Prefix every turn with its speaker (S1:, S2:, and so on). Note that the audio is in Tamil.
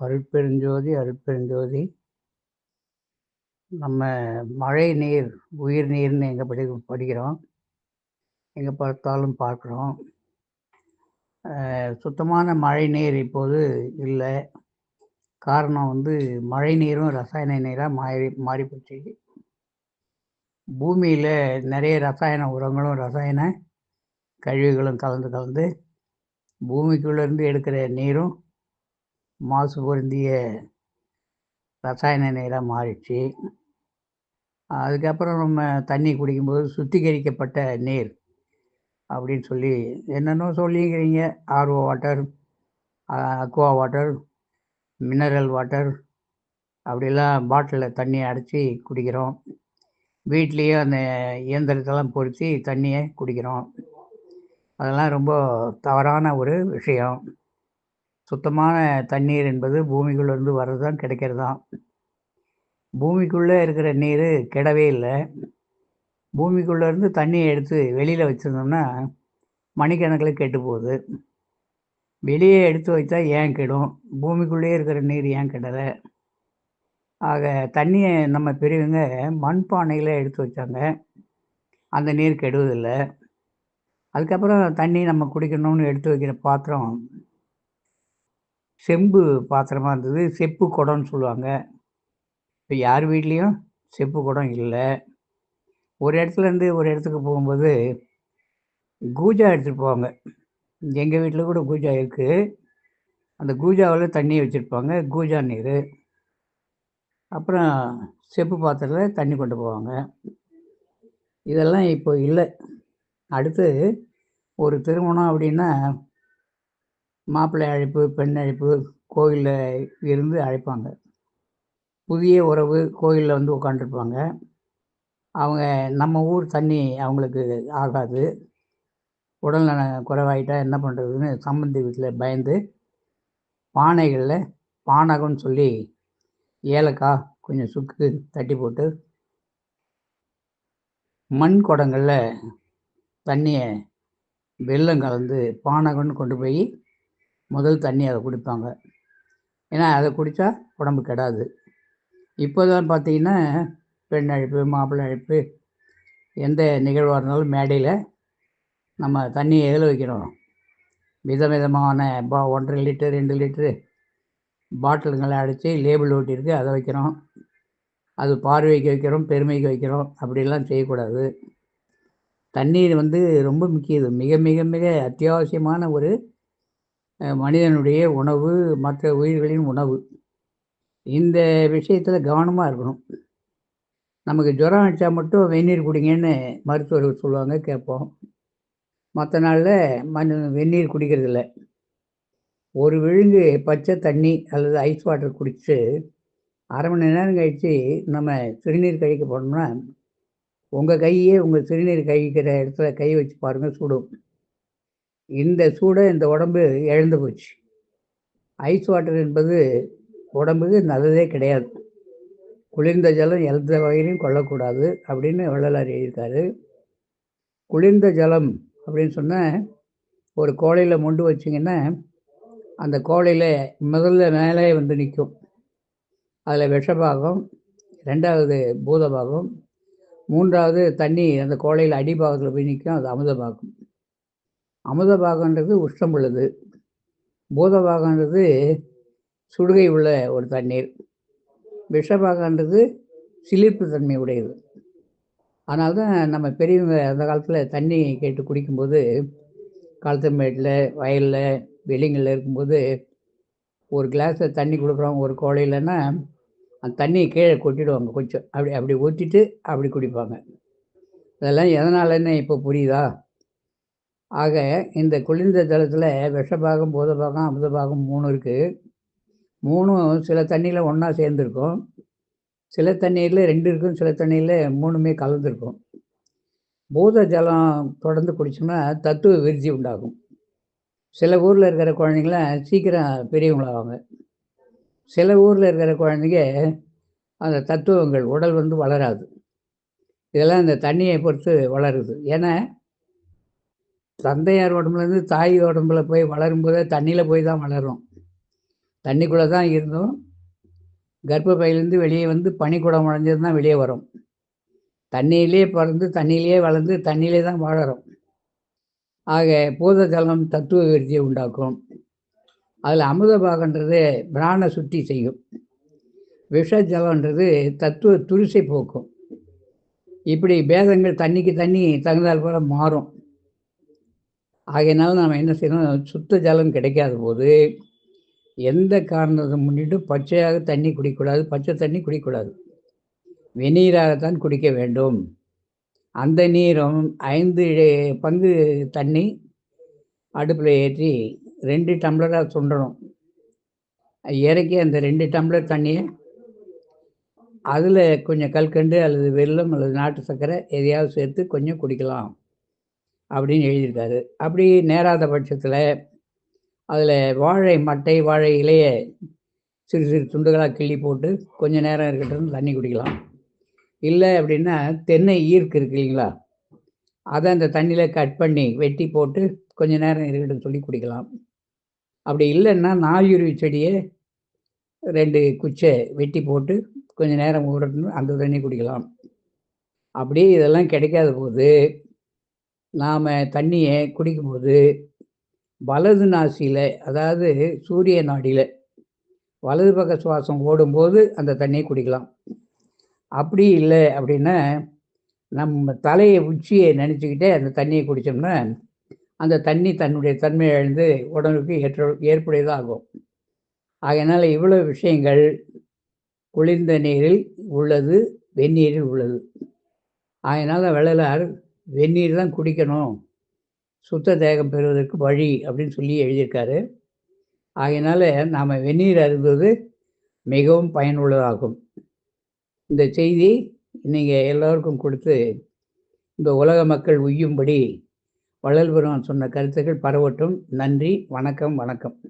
S1: அருட்பெருஞ்சோதி அருட்பெருஞ்சோதி. நம்ம மழை நீர் உயிர் நீர்னு எங்கே படி படிக்கிறோம். எங்கே பார்த்தாலும் பார்க்குறோம். சுத்தமான மழை நீர் இப்போது இல்லை. காரணம் வந்து மழை நீரும் ரசாயன நீராக மாறி மாறிப்போச்சு. பூமியில் நிறைய ரசாயன உரங்களும் ரசாயன கழிவுகளும் கலந்து கலந்து பூமிக்குள்ளேருந்து எடுக்கிற நீரும் மாசு பொருந்திய ரசாயன நீராக மாறிடுச்சு. அதுக்கப்புறம் நம்ம தண்ணி குடிக்கும்போது சுத்திகரிக்கப்பட்ட நீர் அப்படின்னு சொல்லி என்னென்னோ சொல்லிக்கிறீங்க RO water aqua water mineral water அப்படிலாம் பாட்டிலில் தண்ணி அடைச்சி குடிக்கிறோம். வீட்லேயே அந்த இயந்திரத்தெல்லாம் பொருத்தி தண்ணியை குடிக்கிறோம். அதெல்லாம் ரொம்ப தவறான ஒரு விஷயம். சுத்தமான தண்ணீர் என்பது பூமிக்குள்ளேருந்து வர்றது தான் கிடைக்கிறது தான் பூமிக்குள்ளே இருக்கிற நீர் கெடவே இல்லை. பூமிக்குள்ளேருந்து தண்ணியை எடுத்து வெளியில் வச்சுருந்தோம்னா மணிக்கணக்கில் கெட்டு போகுது. வெளியே எடுத்து வைத்தா ஏன் கெடும்? பூமிக்குள்ளேயே இருக்கிற நீர் ஏன் கெடலை? ஆக தண்ணியை நம்ம பெரியவங்க மண்பானையில் எடுத்து வச்சாங்க. அந்த நீர் கெடுவதில்லை. அதுக்கப்புறம் தண்ணி நம்ம குடிக்கணும்னு எடுத்து வைக்கிற பாத்திரம் செம்பு பாத்திரமாக இருந்தது. செப்பு குடம்னு சொல்லுவாங்க. இப்போ யார் வீட்லேயும் செப்பு குடம் இல்லை. ஒரு இடத்துலேருந்து ஒரு இடத்துக்கு போகும்போது கூஜா எடுத்துகிட்டு போவாங்க. எங்கள் வீட்டில் கூட கூஜா இருக்குது அந்த கூஜாவில் தண்ணி வச்சுருப்பாங்க. கூஜா நீர். அப்புறம் செப்பு பாத்திரத்தில் தண்ணி கொண்டு போவாங்க. இதெல்லாம் இப்போ இல்லை. அடுத்து ஒரு திருமணம் அப்படின்னா மாப்பிள்ளை அழைப்பு பெண் அழைப்பு கோயிலில் இருந்து அழைப்பாங்க. புதிய உறவு கோயிலில் வந்து உட்காந்துருப்பாங்க அவங்க நம்ம ஊர் தண்ணி அவங்களுக்கு ஆகாது. உடல்நல குறைவாயிட்டா என்ன பண்ணுறதுன்னு சம்பந்தி வீட்டில் பயந்து பானைகளில் பானகம்னு சொல்லி ஏலக்காய் கொஞ்சம் சுக்கு தட்டி போட்டு மண் குடங்களில் தண்ணியை வெல்லம் கலந்து பானகம்னு கொண்டு போய் முதல் தண்ணி அதை குடிப்பாங்க. ஏன்னா அதை குடித்தா உடம்பு கெடாது. இப்போ தான் பார்த்தீங்கன்னா பெண் அழைப்பு மாப்பிள்ளை அழைப்பு எந்த நிகழ்வாக இருந்தாலும் மேடையில் நம்ம தண்ணியை எதில் வைக்கிறோம்? விதவிதமான பா ஒன்றரை லிட்டர் ரெண்டு லிட்டரு பாட்டிலுங்களை அடித்து லேபிள் ஓட்டியிருக்கு அதை வைக்கிறோம். அது பார்வைக்கு வைக்கிறோம் பெருமைக்கு வைக்கிறோம். அப்படிலாம் செய்யக்கூடாது. தண்ணீர் வந்து ரொம்ப முக்கியம். மிக மிக மிக அத்தியாவசியமான ஒரு மனிதனுடைய உணவு மற்ற உயிர்களின் உணவு. இந்த விஷயத்தில் கவனமாக இருக்கணும். நமக்கு ஜுரம் அடித்தா மட்டும் வெந்நீர் குடிங்கன்னு மருத்துவர்கள் சொல்லுவாங்க கேட்போம். மற்ற நாளில் மண் வெந்நீர் குடிக்கிறதில்ல. ஒரு விழுங்கு பச்சை தண்ணி அல்லது ஐஸ் வாட்டர் குடித்து அரை மணி நேரம் கழித்து நம்ம சிறுநீர் கழிக்க போனோம்னா உங்கள் கையே உங்கள் சிறுநீர் கழிக்கிற இடத்துல கை வச்சு பாருங்கள் சுடும். இந்த சூடை இந்த உடம்பு இழந்து போச்சு. ஐஸ் வாட்டர் என்பது உடம்புக்கு நல்லதே கிடையாது. குளிர்ந்த ஜலம் எந்த வகையிலையும் கொள்ளக்கூடாது அப்படின்னு வள்ளலார் எழுதியிருக்காரு. குளிர்ந்த ஜலம் அப்படின்னு சொன்னால் ஒரு கோழையில் மொண்டு வச்சிங்கன்னா அந்த கோழையில் முதல்ல மேலே வந்து நிற்கும். அதில் விஷபாகம் ரெண்டாவது பூதபாகம் மூன்றாவது தண்ணி அந்த கோழையில் அடிபாகத்தில் போய் நிற்கும் அது அமுதபாகம். அமுத பாகன்றது உஷ்ணம் உள்ளது பூத பாகன்றது சுடுகை உள்ள ஒரு தண்ணீர். விஷபாகன்றது சிலிர்ப்பு தன்மை உடையது. அதனால தான் நம்ம பெரியவங்க அந்த காலத்தில் தண்ணி கேட்டு குடிக்கும்போது காலத்தம்பேட்டில் வயலில் வெளிங்களில் இருக்கும்போது ஒரு கிளாஸில் தண்ணி கொடுக்குறோம் ஒரு கோழையிலன்னா அந்த தண்ணியை கீழே கொட்டிடுவாங்க கொஞ்சம். அப்படி அப்படி ஊற்றிட்டு அப்படி குடிப்பாங்க. அதெல்லாம் எதனாலன்னு இப்போ புரியுதா? ஆக இந்த குளிர்ந்த ஜலத்தில் விஷபாகம் பூதபாகம் அமுதபாகம் மூணு இருக்குது மூணும் சில தண்ணியில் ஒன்றா சேர்ந்துருக்கும். சில தண்ணீரில் ரெண்டு இருக்கும் சில தண்ணியில் மூணுமே கலந்துருக்கும். பூத ஜலம் தொடர்ந்து குடிச்சோம்னா தத்துவ விருத்தி உண்டாகும். சில ஊரில் இருக்கிற குழந்தைங்களாம் சீக்கிரம் பெரியவங்களாவாங்க. சில ஊரில் இருக்கிற குழந்தைங்க அந்த தத்துவங்கள் உடல் வந்து வளராது. இதெல்லாம் இந்த தண்ணியை பொறுத்து வளருது. ஏன்னா தந்தையார் உடம்புலேருந்து தாய் உடம்புல போய் வளரும்போதே தண்ணியில் போய் தான் வளரும் தண்ணிக்குள்ளே தான் இருந்தோம். கர்ப்பப்பையிலேருந்து வெளியே வந்து பனிக்குடம் உடஞ்சது தான் வெளியே வரும். தண்ணியிலே பிறந்து தண்ணியிலே வளர்ந்து தண்ணியிலே தான் வளரும் ஆக பூத ஜலம் தத்துவ விருத்தியை உண்டாக்கும். அதில் அமுதபாகன்றது பிராண சுத்தி செய்யும். விஷ ஜலம்ன்றது தத்துவ துரிசை போக்கும். இப்படி பேதங்கள் தண்ணிக்கு தண்ணி தகுந்தால் போல மாறும். ஆகையினால நாம் என்ன செய்யணும்? சுத்த ஜலம் கிடைக்காத போது எந்த காரணத்தை முன்னிட்டு பச்சையாக தண்ணி குடிக்கக்கூடாது பச்சை தண்ணி குடிக்கக்கூடாது. வெந்நீராகத்தான் குடிக்க வேண்டும். அந்த நீரும் ஐந்து பங்கு தண்ணி அடுப்பில் ஏற்றி ரெண்டு டம்ளராக சுண்டணும். இறக்கி அந்த ரெண்டு டம்ளர் தண்ணியை அதில் கொஞ்சம் கல்கண்டு அல்லது வெல்லம் அல்லது நாட்டு சர்க்கரை எதையாவது சேர்த்து கொஞ்சம் குடிக்கலாம். அப்படின்னு எழுதியிருக்காரு. அப்படி நேராத பட்சத்தில் அதில் வாழை மட்டை வாழை இலையை சிறு சிறு துண்டுகளாக கிள்ளி போட்டு கொஞ்சம் நேரம் இருக்கட்டும் தண்ணி குடிக்கலாம். இல்லை அப்படின்னா தென்னை ஈர்க்கு இருக்கு இல்லைங்களா? அதை அந்த தண்ணியில் கட் பண்ணி வெட்டி போட்டு கொஞ்சம் நேரம் இருக்கட்டும் சொல்லி குடிக்கலாம். அப்படி இல்லைன்னா நாயுருவி செடியை ரெண்டு குச்சை வெட்டி போட்டு கொஞ்சம் நேரம் ஊறட்டும் அந்த தண்ணி குடிக்கலாம். அப்படியே இதெல்லாம் கிடைக்காத போது நாம் தண்ணியை குடிக்கும்போது வலது நாசியில் அதாவது சூரிய நாடியில் வலது பக்க சுவாசம் ஓடும்போது அந்த தண்ணியை குடிக்கலாம். அப்படி இல்லை அப்படின்னா நம்ம தலையை உச்சியை நினச்சிக்கிட்டே அந்த தண்ணியை குடித்தோம்னா அந்த தண்ணி தன்னுடைய தன்மையை எழுந்து உடலுக்கு ஏற்ற ஏற்புடையதாகும். ஆகையினால் இவ்வளோ விஷயங்கள் குளிர்ந்த நீரில் உள்ளது வெந்நீரில் உள்ளது. அதனால் வள்ளலார் வெந்நீர் தான் குடிக்கணும். சுத்த தேகம் பெறுவதற்கு வழி அப்படின்னு சொல்லி எழுதியிருக்காரு. ஆகையினால நாம் வெந்நீர் அருந்துவது மிகவும் பயனுள்ளதாகும். இந்த செய்தி நீங்கள் எல்லோருக்கும் கொடுத்து இந்த உலக மக்கள் உய்யும்படி வள்ளல் சொன்ன கருத்துக்கள் பரவட்டும். நன்றி வணக்கம் வணக்கம்.